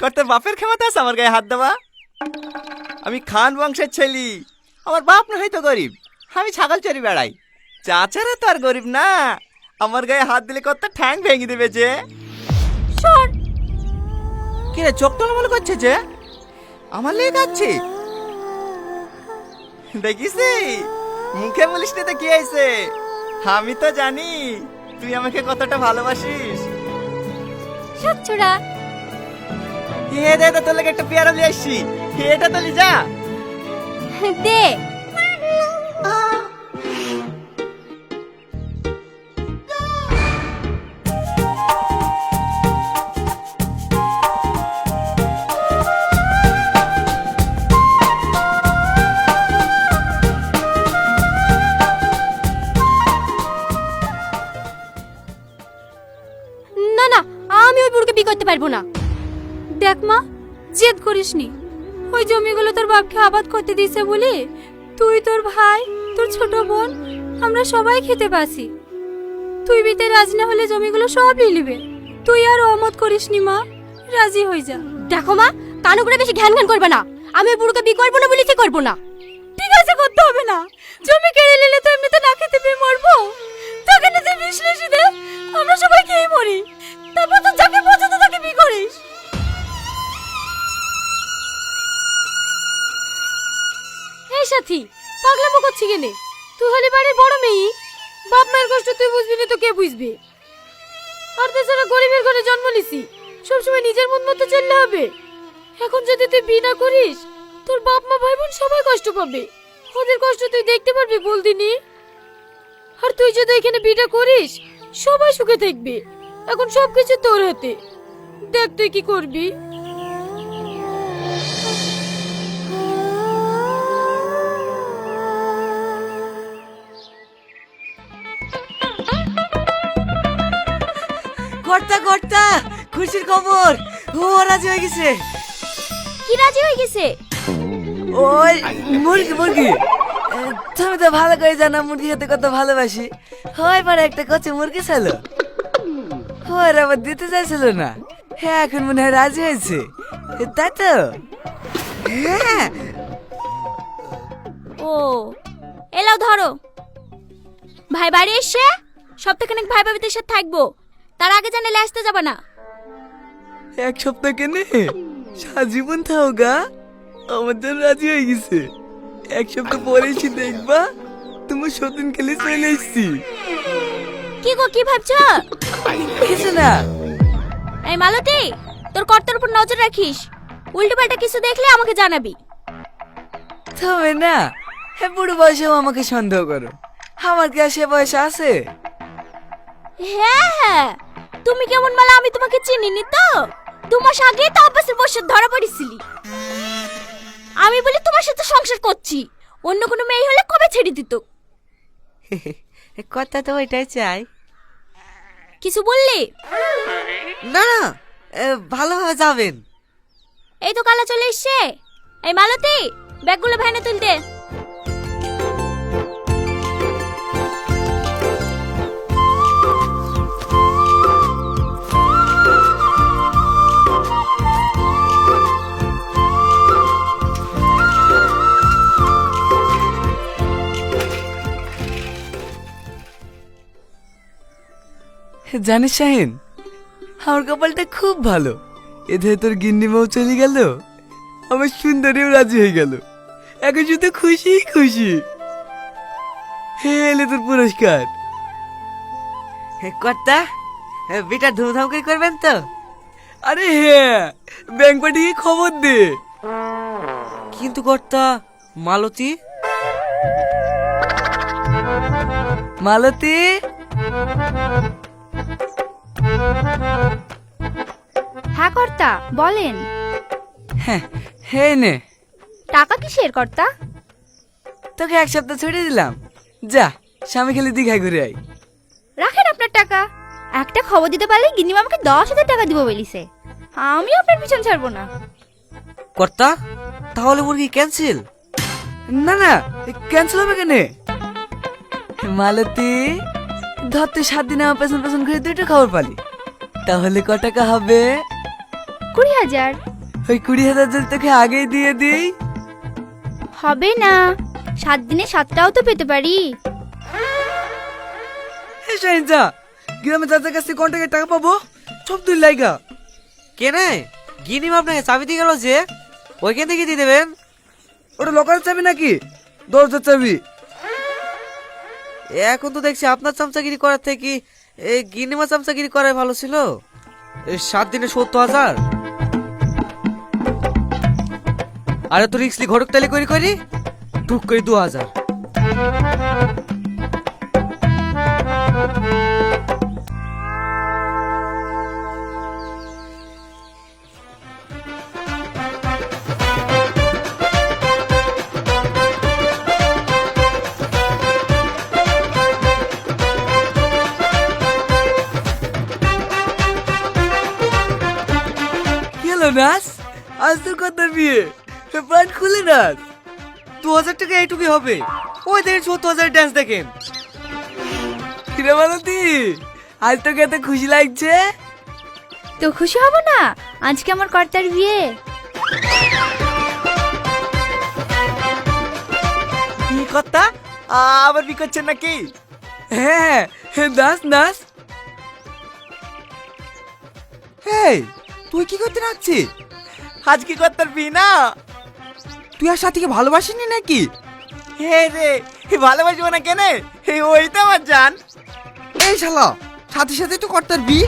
করতে বাপের ক্ষমতা আছে আমার গায়ে হাত দেওয়া। আমি খান বংশের ছেলি। আমার বাপ না হয়তো গরিব। আমি ছাগল চড়ি বেড়াই। চাচারা তো আর গরিব না। আমার গায়ে হাত দিলে কত ঠ্যাং ভেঙে দেবে যে। কিরে চোখ টলমল করছে যে? আমার লেগে যাচ্ছে দেখিস মুখে বলিস না তো কি হয়েছে? আমি তো জানি। তুই আমাকে কতটা ভালোবাসিস। সচ্ছুরা হে দে তোর লাগে একটা পেয়ারা নিয়ে আসছি। এটা তো যা দে। দেখ মা জেদ করিসনি। ওই জমিগুলো তোর বাপকে আবাদ করতে দিয়েছে বলি তুই তোর ভাই তোর ছোট বোন আমরা সবাই খেতে পাসি তুই বিতে রাজি না হলে জমিগুলো সব নিয়ে তুই আর অমত করিসনি মা রাজি হয়ে যা। দেখো মা কান করে বেশি ঘ্যান ঘ্যান করবে না। আমি বুড়কে বিয়ে করব না বলি কি করব না? ঠিক আছে করতে হবে না। জমি কেড়ে নিলে তো এমনিতে না খেতে পেয়ে মরবো। তোকে না তুই বিশ্লেষী দে আমরা সবাই খেয়ে মরি। তারপর তো যাকে সাথী পাগলামো করছি কেনে? তুই হলে বাড়ির বড় মেয়ে? বাপ মায়ের কষ্ট তুই বুঝবি না, তো কে বুঝবে? আর তাছাড়া গরিবের ঘরে জন্ম নিছি, সবসময় নিজের মন মতো চললে হবে। এখন যদি তুই বিয়ে না করিস, তোর বাপ মা, ভাই বোন সবাই কষ্ট পাবে। ওদের কষ্ট তুই দেখতে পারবি বল দিনি আর তুই যদি এখানে বিয়েটা করিস, সবাই সুখে থাকবে। এখন সবকিছু তোর হাতে। দেখ তুই কি করবি? কর্তা কর্তা খুশির খবর। ও রাজি হয়ে গেছে। কি রাজি হয়ে গেছে? ওই মুরগি মুরগি। তুমি তো ভালো করে জানো মুরগি খেতে কত ভালোবাসি। হয় পরে একটা কচি মুরগি ছিল। ওর আবার দিতে চাইছিল না। হ্যাঁ এখন মনে হয় রাজি হয়েছে। তাই তো? হ্যাঁ। ও এলাও ধরো। ভাই বাড়ি এসে সপ্তাহখানেক ভাই ভাবিদের সাথে থাকব। তার আগে জানালে আসতে যাবে না। এক সপ্তাহ কেনে? সারা জীবন থাও গা। আমার জন্য রাজি হয়ে গেছে। এক সপ্তাহ পরে এসে দেখবা তোমার সতীন খেলে চলে এসছি। কি গো কি ভাবছ? কিছু না। এই মালতী তোর কর্তার উপর নজর রাখিস। উল্টো পাল্টা কিছু দেখলে আমাকে জানাবি। তবে না। হ্যাঁ বুড়ো বয়সেও আমাকে সন্দেহ করো। আমার কি আর সে বয়স আছে? হ্যাঁ হ্যাঁ। কেমন মালা আমি তোমাকে চিনিনি তো? দু মাস আগে তো অভ্যাসের বসে ধরা পড়েছিলি। আমি বলি তোমার সাথে সংসার করছি। অন্য কোনো মেয়ে হলে কবে ছেড়ে দিত? কথা তো ওইটাই চাই। কিছু বললি? না না ভালোভাবে যাবেন। এই তো কালা চলে এসছে। এই মালতী ব্যাগগুলো ভ্যানে তুলতে জানিস শাহিন আমার কপালটা খুব ভালো। এতে তোর গিন্নি মাও চলে গেল আমার সুন্দরীও রাজি হয়ে গেল। এখন শুধু খুশি খুশি। হে এলে তোর পুরস্কার। কর্তা বেটা ধুমধাম করে করবেন তো? আরে হ্যাঁ ব্যাংক পাঠিয়ে খবর দে। কিন্তু কর্তা মালতী? মালতী? হ্যাঁ কর্তা বলেন। হ্যাঁ হে নে। টাকা কিসের কর্তা? তোকে এক সপ্তাহ ছুটি দিলাম। যা স্বামী খেলে দীঘায় ঘুরে আই রাখেন আপনার টাকা। একটা খবর দিতে পারলে গিন্নি আমাকে দশ হাজার টাকা দিব বলিছে। আমি আপনার পিছন ছাড়বো না। কর্তা তাহলে মুরগি ক্যান্সেল না না ক্যান্সেল হবে কেন? মালতী ধর তুই সাত দিন আমার পেছন পেছন ঘুরে দুটো খবর পালি। তাহলে ক টাকা হবে? কুড়ি হাজার। ওই কুড়ি হাজার যদি তোকে আগেই দিয়ে দিই। হবে না। সাত দিনে সাতটাও তো পেতে পারি। হে শাহিনজা গ্রামে চাচার কাছে কোন টাকা টাকা পাবো? সব তুই লাইগা। কেনে গিনিম আপনাকে চাবি দিয়ে গেল যে? ওইখান থেকে দিয়ে দেবেন? ওটা লোকাল চাবি নাকি? দরজার চাবি। এখন তো দেখছি আপনার চামচাগিরি করার থেকে এই গিনিমা চামচাগিরি করাই ভালো ছিল? এই সাত দিনে সত্তর হাজার? আরে তো রিক্সলি ঘটক তালি করি করি, টুক করে দু হাজার। নাচ আজ তোর কত বিয়ে। প্যান্ট খুলে নাচ দু হাজার টাকা এইটুকুই হবে। ওই দেখেন সত্তর হাজার ড্যান্স দেখেন। কিরে মালতী আজ তোকে এত খুশি লাগছে? তো খুশি হব না? আজকে আমার কর্তার বিয়ে। কি কথা আবার বি করছেন নাকি? হ্যাঁ হ্যাঁ নাচ নাচ হেই তুই কি করতে নাচছিস আজ কি করতে পারবি না তুই আর সাথীকে ভালোবাসিনি নাকি? হে রে, এ ভালোবাসবো না কেনে? হে ওই তো আমার জান। এই শালা সাথে সাথে তো করতে বি